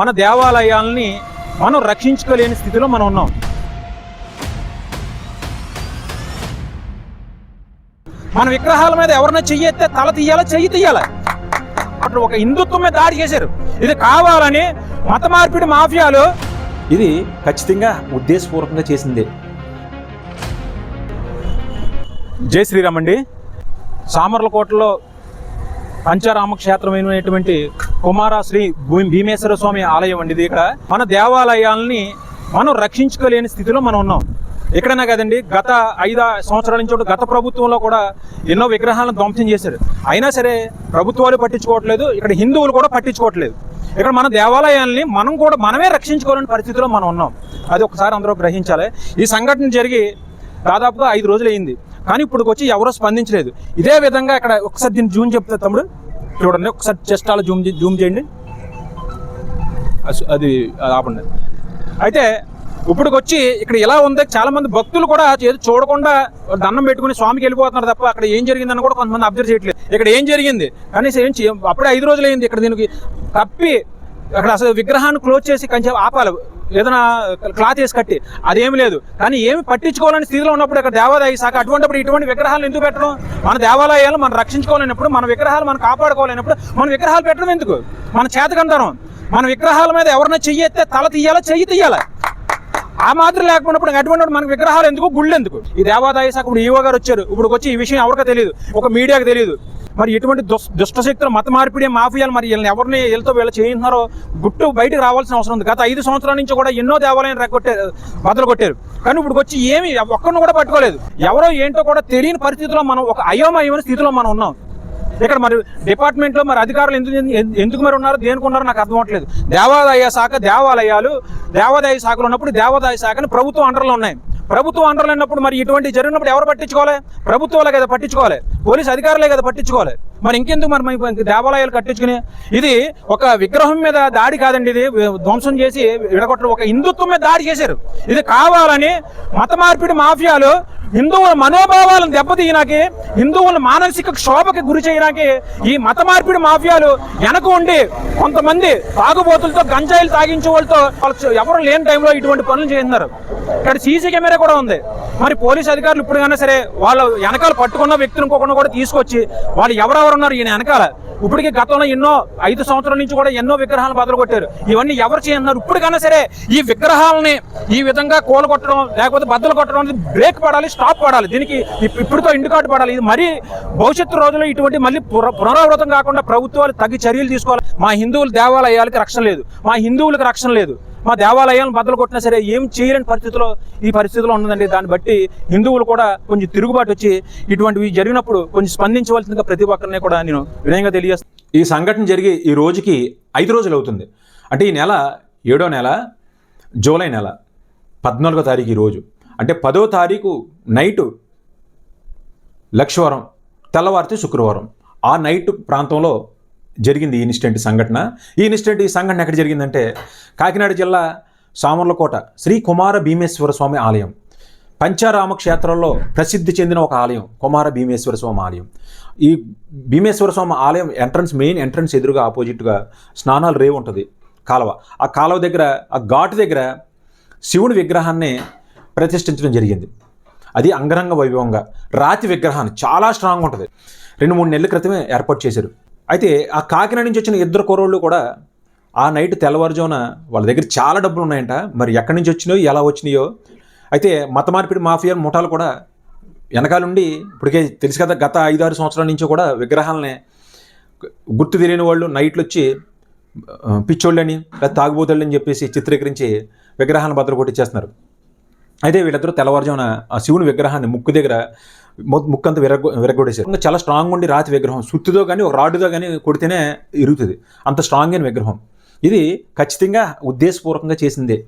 మన దేవాలయాల్ని మనం రక్షించుకోలేని స్థితిలో మనం ఉన్నాం. మన విగ్రహాల మీద ఎవరైనా చెయ్యి ఎత్తే తల తీయాలా చెయ్యి తీయాలా? అక్కడ ఒక హిందుత్వం మీద దాడి చేశారు. ఇది కావాలని మత మార్పిడి మాఫియాలు ఇది ఖచ్చితంగా ఉద్దేశపూర్వకంగా చేసిందే. జై శ్రీరామ్ అండి. సామర్లకోటలో పంచారామ క్షేత్రమైనటువంటి కుమార శ్రీ భీమేశ్వర స్వామి ఆలయం అండి ఇది. ఇక్కడ మన దేవాలయాల్ని మనం రక్షించుకోలేని స్థితిలో మనం ఉన్నాం. ఎక్కడైనా కదండి గత ఐదు సంవత్సరాల నుంచి గత ప్రభుత్వంలో కూడా ఎన్నో విగ్రహాలను ధ్వంసం చేశారు. అయినా సరే ప్రభుత్వాలు పట్టించుకోవట్లేదు ఇక్కడ హిందువులు కూడా పట్టించుకోవట్లేదు. ఇక్కడ మన దేవాలయాల్ని మనం కూడా మనమే రక్షించుకోలేని పరిస్థితిలో మనం ఉన్నాం. అది ఒకసారి అందరూ గ్రహించాలి. ఈ సంఘటన జరిగి దాదాపుగా ఐదు రోజులు అయింది కానీ ఇప్పుడు వచ్చి ఎవరో స్పందించలేదు. ఇదే విధంగా ఇక్కడ ఒకసారి దీన్ని జూన్ చెప్తా తమ్ముడు. చూడండి. ఒకసారి జస్ట్ అలా జూమ్ జూమ్ చేయండి. అస్- అది అది ఆపండి. అయితే ఇప్పుడు వచ్చి ఇక్కడ ఎలా ఉంది? చాలా మంది భక్తులు కూడా ఏదో చూడకుండా దండం పెట్టుకుని స్వామికి వెళ్ళిపోతున్నారు తప్ప అక్కడ ఏం జరిగిందని కూడా కొంతమంది అబ్జర్వ్ చేయట్లేదు. ఇక్కడ ఏం జరిగింది? కనీసం ఏం అప్పుడే ఐదు రోజులు అయింది ఇక్కడ దీనికి తప్పి అక్కడ అసలు విగ్రహాన్ని క్లోజ్ చేసి కొంచెం ఆపాలి. ఏదైనా క్లాత్ వేసి కట్టి అదేమి లేదు. కానీ ఏమి పట్టించుకోవాలని స్థితిలో ఉన్నప్పుడు ఇక్కడ దేవాదాయ శాఖ అటువంటిప్పుడు ఇటువంటి విగ్రహాలు ఎందుకు పెట్టడం? మన దేవాలయాలు మనం రక్షించుకోలేనప్పుడు మన విగ్రహాలు మనం కాపాడుకోలేనప్పుడు మన విగ్రహాలు పెట్టడం ఎందుకు? మన చేతకంతరం మన విగ్రహాల మీద ఎవరైనా చెయ్యి ఎత్తే తల తీయాలా చెయ్యి తీయాలా? ఆ మాత్రం లేకపోయినప్పుడు అటువంటి మనకు విగ్రహాలు ఎందుకు? గుళ్ళు ఎందుకు ఈ దేవాదాయ శాఖ ఇప్పుడు ఈవో గారు వచ్చారు. ఇప్పుడు వచ్చి ఈ విషయం ఎవరికో తెలియదు ఒక మీడియాకి తెలియదు మరి ఎటువంటి దుష్ట శక్తులు మత మార్పిడి మాఫియాలు మరి వీళ్ళని ఎవరిని వీళ్ళతో వీళ్ళు చేయింటున్నారో గుట్టు బయటకు రావాల్సిన అవసరం ఉంది. గత ఐదు సంవత్సరాల నుంచి కూడా ఎన్నో దేవాలయాలు రెక్కొట్టారు బదులు కొట్టారు. కానీ ఇప్పుడు వచ్చి ఏమి ఒక్కరిని కూడా పట్టుకోలేదు. ఎవరో ఏంటో కూడా తెలియని పరిస్థితిలో మనం ఒక అయోమయమైన స్థితిలో మనం ఉన్నాం. ఇక్కడ మరి డిపార్ట్మెంట్లో మరి అధికారులు ఎందుకు ఎందుకు మరి ఉన్నారు? దేనికి నాకు అర్థం అవట్లేదు దేవాదాయ శాఖ దేవాలయాలు దేవాదాయ శాఖలు ఉన్నప్పుడు దేవాదాయ శాఖని ప్రభుత్వం అండర్లో ఉన్నాయి. ప్రభుత్వం అండర్లైనప్పుడు మరి ఇటువంటి జరిగినప్పుడు ఎవరు పట్టించుకోవాలి? ప్రభుత్వాలే కదా పట్టించుకోవాలి. పోలీస్ అధికారులే కదా పట్టించుకోవాలి. మరి ఇంకెందుకు మరి దేవాలయాలు కట్టించుకుని? ఇది ఒక విగ్రహం మీద దాడి కాదండి ఇది. ధ్వంసం చేసి విడగొట్టడం ఒక హిందుత్వం మీద దాడి చేశారు. ఇది కావాలని మత మార్పిడి మాఫియాలు హిందువుల మనోభావాలను దెబ్బతీయడానికి హిందువుల మానసిక క్షోభకి గురి చేయడానికి ఈ మత మార్పిడి మాఫియాలు వెనక ఉండి కొంతమంది తాగుబోతులతో గంజాయిలు తాగించే వాళ్ళతో ఎవరు లేని టైంలో ఇటువంటి పనులు చేస్తున్నారు. ఇక్కడ సీసీ కెమెరా కూడా ఉంది. మరి పోలీస్ అధికారులు ఇప్పుడుగానే సరే వాళ్ళు వెనకాల పట్టుకున్న వ్యక్తులు ఇంకొకరిని కూడా తీసుకొచ్చి వాళ్ళు ఎవరెవరు ఉన్నారు ఈయన వెనకాల ఇప్పటికే గతంలో ఎన్నో ఐదు సంవత్సరాల నుంచి కూడా ఎన్నో విగ్రహాలు బదులు కొట్టారు. ఇవన్నీ ఎవరు చేయన్నారు ఇప్పటికైనా సరే ఈ విగ్రహాలని ఈ విధంగా కూలగొట్టడం లేకపోతే బద్దలు కొట్టడం అనేది బ్రేక్ పడాలి స్టాప్ పడాలి. దీనికి ఇప్- ఇప్పటితో ఇండికాట్ పడాలి. ఇది మరీ భవిష్యత్తు రోజుల్లో ఇటువంటి మళ్ళీ పునరావృతం కాకుండా ప్రభుత్వాలు తగి చర్యలు తీసుకోవాలి. మా హిందువుల దేవాలయాలకి రక్షణ లేదు. మా హిందువులకు రక్షణ లేదు. మా దేవాలయాలను బద్దలు కొట్టినా సరే ఏం చేయలేని పరిస్థితిలో ఈ పరిస్థితిలో ఉన్నదండి. దాన్ని బట్టి హిందువులు కూడా కొంచెం తిరుగుబాటు వచ్చి ఇటువంటివి జరిగినప్పుడు కొంచెం స్పందించవలసిందిగా ప్రతి ఒక్కరిని కూడా నేను వినయంగా చేస్తారు ఈ సంఘటన జరిగి ఈ రోజుకి ఐదు రోజులు అవుతుంది. అంటే ఈ నెల ఏడో నెల జూలై నెల పద్నాలుగో తారీఖు ఈరోజు రోజు. అంటే పదో తారీఖు నైటు లక్షవరం తెల్లవారితే శుక్రవారం. ఆ నైట్ ప్రాంతంలో జరిగింది ఈ ఇన్సిడెంట్ సంఘటన. ఈ ఇన్సిడెంట్ ఈ సంఘటన ఎక్కడ జరిగిందంటే కాకినాడ జిల్లా సామర్లకోట శ్రీ కుమార భీమేశ్వర స్వామి ఆలయం. పంచారామ క్షేత్రంలో ప్రసిద్ధి చెందిన ఒక ఆలయం కుమార భీమేశ్వర స్వామి ఆలయం. ఈ భీమేశ్వర స్వామి ఆలయం ఎంట్రన్స్ మెయిన్ ఎంట్రన్స్ ఎదురుగా ఆపోజిట్గా స్నానాలు రేవు ఉంటుంది కాలువ. ఆ కాలువ దగ్గర ఆ ఘాటు దగ్గర శివుని విగ్రహాన్ని ప్రతిష్ఠించడం జరిగింది. అది అంగరంగ వైభవంగా రాతి విగ్రహాన్ని చాలా స్ట్రాంగ్ ఉంటుంది. రెండు మూడు నెలల క్రితమే ఏర్పాటు చేశారు. అయితే ఆ కాకినాడ నుంచి వచ్చిన ఇద్దరు కుర్రోళ్ళు కూడా ఆ నైట్ తెల్లవారుజామున వాళ్ళ దగ్గర చాలా డబ్బులు ఉన్నాయంట. మరి ఎక్కడి నుంచి వచ్చినాయో ఎలా వచ్చినాయో అయితే మత మార్పిడి మాఫియా ముఠాలు కూడా వెనకాలండి. ఇప్పటికే తెలుసు కదా గత ఐదారు సంవత్సరాల నుంచి కూడా విగ్రహాలని గుర్తు తెలియని వాళ్ళు నైట్లు వచ్చి పిచ్చోళ్ళని లేదా తాగుబోతుళ్ళని చెప్పేసి చిత్రీకరించి విగ్రహాలను బద్దలు కొట్టించేస్తున్నారు అయితే వీళ్ళిద్దరూ తెల్లవారుజామున ఆ శివుని విగ్రహాన్ని ముక్కు దగ్గర ముక్కు అంతా విరగ విరగొట్టేశారు. ఇంకా చాలా స్ట్రాంగ్ ఉండి రాతి విగ్రహం. సుత్తితో కానీ ఒక రాడ్డుతో కానీ కొడితేనే ఇరుగుతుంది. అంత స్ట్రాంగ్ అయిన విగ్రహం. ఇది ఖచ్చితంగా ఉద్దేశపూర్వకంగా చేసిందే.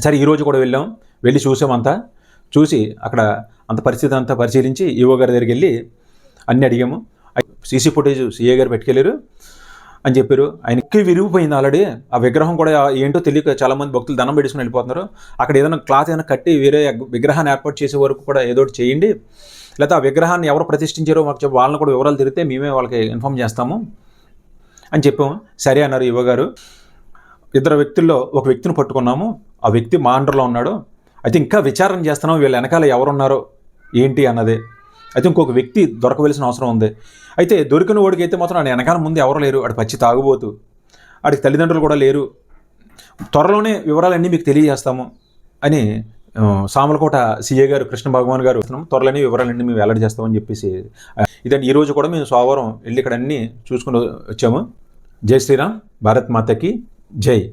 సరే ఈరోజు కూడా వెళ్ళాం. వెళ్ళి చూసామంతా. చూసి అక్కడ అంత పరిస్థితి అంతా పరిశీలించి ఈవో గారి దగ్గరికి వెళ్ళి అన్నీ అడిగాము. సీసీ ఫుటేజ్ సీఏ గారు పెట్టుకెళ్ళారు అని చెప్పారు. ఆయన ఎక్కి విరిగిపోయింది ఆల్రెడీ. ఆ విగ్రహం కూడా ఏంటో తెలియక చాలామంది భక్తులు దండం పెట్టుకుని వెళ్ళిపోతున్నారు. అక్కడ ఏదైనా క్లాత్ ఏదైనా కట్టి వేరే విగ్రహాన్ని ఏర్పాటు చేసే వరకు కూడా ఏదో ఒకటి చేయండి. లేకపోతే ఆ విగ్రహాన్ని ఎవరు ప్రతిష్ఠించారో మాకు వాళ్ళని కూడా వివరాలు తిరిగితే మేమే వాళ్ళకి ఇన్ఫామ్ చేస్తాము అని చెప్పాము. సరే అన్నారు యువ గారు. ఇద్దరు వ్యక్తుల్లో ఒక వ్యక్తిని పట్టుకున్నాము. ఆ వ్యక్తి మా అండర్లో ఉన్నాడు. అయితే ఇంకా విచారణ చేస్తున్నాం వీళ్ళ వెనకాల ఎవరున్నారో? ఏంటి? అన్నదే. అయితే ఇంకొక వ్యక్తి దొరకవలసిన అవసరం ఉంది. అయితే దొరికిన వాడికి అయితే మాత్రం ఆయన వెనకాల ముందు ఎవరు లేరు. ఆడు పచ్చి తాగుబోతు. ఆడికి తల్లిదండ్రులు కూడా లేరు. త్వరలోనే వివరాలన్నీ మీకు తెలియజేస్తాము అని సామలకోట సీఏ గారు కృష్ణ భగవాన్ గారు త్వరలోనే వివరాలన్నీ మేము వెల్లడి చేస్తామని చెప్పేసి ఆ, ఇదండి. కూడా మేము సోమవారం వెళ్ళి ఇక్కడ అన్నీ చూసుకుని వచ్చాము. జై శ్రీరామ్. భారత్ మాతకి జై.